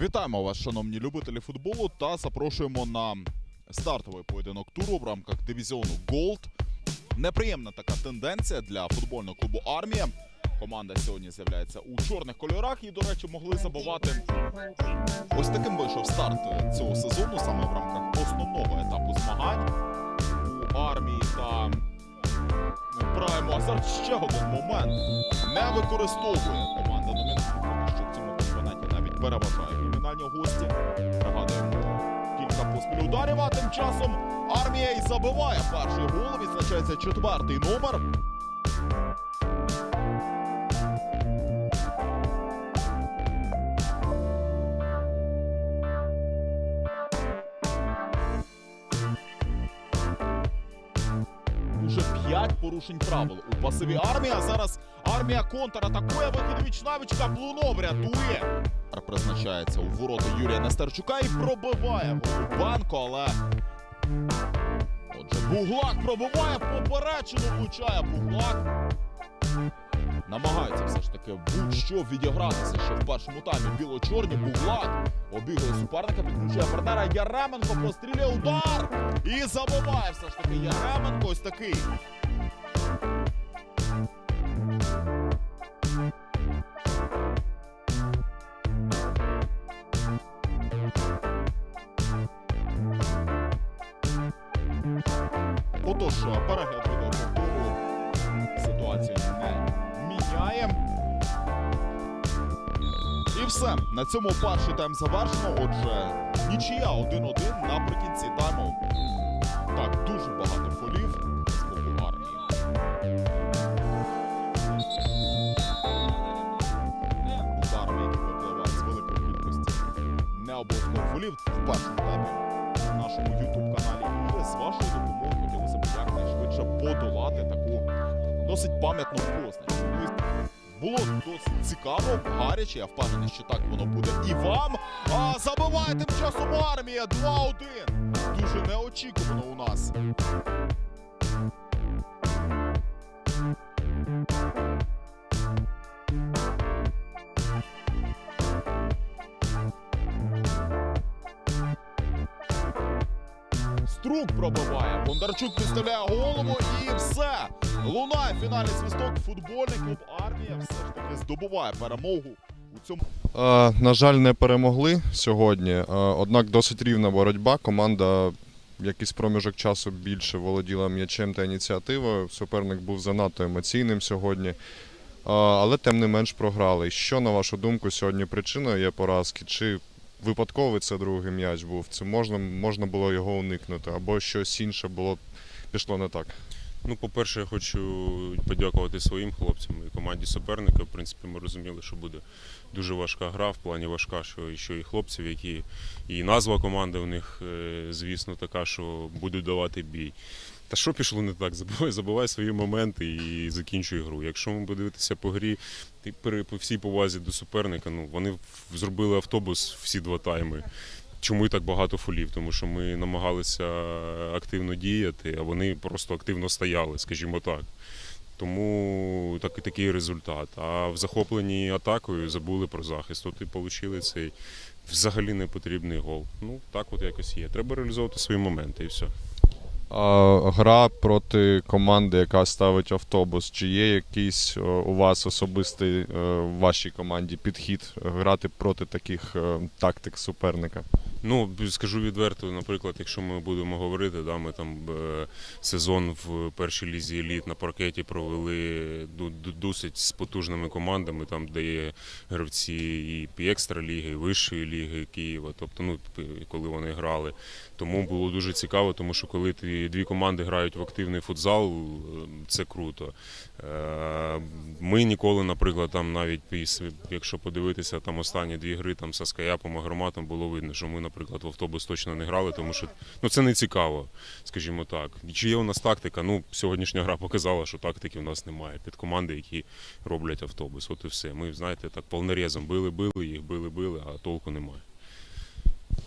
Вітаємо вас, шановні любителі футболу, та запрошуємо на стартовий поєдинок туру в рамках дивізіону Gold. Неприємна така тенденція для футбольного клубу Армія. Команда сьогодні з'являється у чорних кольорах і, до речі, могли забувати. Ось таким вийшов старт цього сезону, саме в рамках основного етапу змагань у армії та Праймо. А зараз ще один момент. Не використовує команда номінальну, переважає номінальні гості. Пригадуємо кілька поспіль ударів, а тим часом армія і забиває перший гол. Відзначається четвертий номер. Уже п'ять порушень правил у пасиві армії. А зараз армія контратакує. Вихід віч навіч Каплунов рятує. Призначається у ворота Юрія Нестерчука і пробиває Голубанко, але. Отже, Буглак пробиває поперечину, влучає Буглак. Намагається все ж таки будь-що відігратися ще в першому таймі. Біло-чорні Буглак обігрує суперника, підключує партнера Яременко, прострілює удар і забиває все ж таки Яременко. Ось такий. Отож, перегляд відео повтору ситуацію не міняє. І все. На цьому перший тайм завершено. Отже, нічия 1-1 наприкінці тайму. Так, дуже багато фолів з боку армії. Випливають з великої кількості не обов'язково фолів в першому таймі нашому youtube каналі. І з вашою допомогою хотілося б якнайшвидше подолати таку досить пам'ятну. Ну, Було досить цікаво, гаряче. Я впевнений, що так воно буде і вам. А забиває часом армія 2-1. Дуже неочікувано у нас. Струк пробиває. Бондарчук підставляє голову і все. Лунає фінальний свисток. Футбольний клуб армія все ж таки здобуває перемогу у цьому. Е, На жаль, не перемогли сьогодні. Е, Однак досить рівна боротьба. Команда якийсь проміжок часу більше володіла м'ячем та ініціативою. Суперник був занадто емоційним сьогодні. Е, Але тим не менш програли. Що, на вашу думку, сьогодні причиною є поразки? Чи випадковий це другий м'яч був? Це можна, можна було його уникнути, або щось інше було пішло не так? Ну, по-перше, я хочу подякувати своїм хлопцям і команді суперника. В принципі, ми розуміли, що буде дуже важка гра, в плані важка, що і що і хлопців, які і назва команди у них, е, звісно, така, що будуть давати бій. Та що пішло не так? Забувай, забувай свої моменти і закінчуй гру. Якщо ми подивитися по грі, ти при по всій повазі до суперника, ну вони зробили автобус всі два тайми. Чому і так багато фолів? Тому що ми намагалися активно діяти, а вони просто активно стояли, скажімо так. Тому так, такий результат. А в захопленні атакою забули про захист. От і отримали цей взагалі непотрібний гол. Ну, так от якось є. Треба реалізовувати свої моменти і все. Гра проти команди, яка ставить автобус. Чи є якийсь е, у вас особистий е, в вашій команді підхід грати проти таких е, тактик суперника? Ну, скажу відверто, наприклад, якщо ми будемо говорити, да, ми там е, сезон в першій лізі еліт на паркеті провели досить з потужними командами, там де є гравці і екстра ліги, і вищої ліги Києва, тобто, ну, коли вони грали. Тому було дуже цікаво, тому що коли дві команди грають в активний футзал, е, це круто. Е, Ми ніколи, наприклад, там навіть якщо подивитися там останні дві гри там з Аскаяпом, Агроматом, було видно, що ми, наприклад, в автобус точно не грали, тому що ну, це не цікаво, скажімо так. Чи є у нас тактика? Ну, сьогоднішня гра показала, що тактики в нас немає під команди, які роблять автобус. От і все. Ми, знаєте, так повнерезом били-били, їх били-били, а толку немає.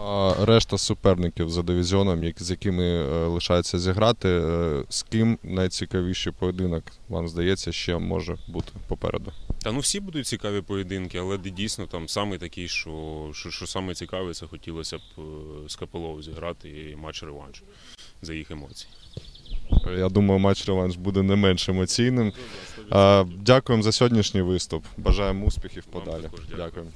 А решта суперників за дивізіоном, з якими е, лишається зіграти, е, з ким найцікавіший поєдинок, вам здається, ще може бути попереду. Та ну всі будуть цікаві поєдинки, але дійсно там саме такий, що, що, що саме цікаве, це хотілося б е, з Капелову зіграти і матч реванш за їх емоції. Я думаю, матч реванш буде не менш емоційним. Дякуємо за сьогоднішній виступ. Бажаємо успіхів подалі. дякую.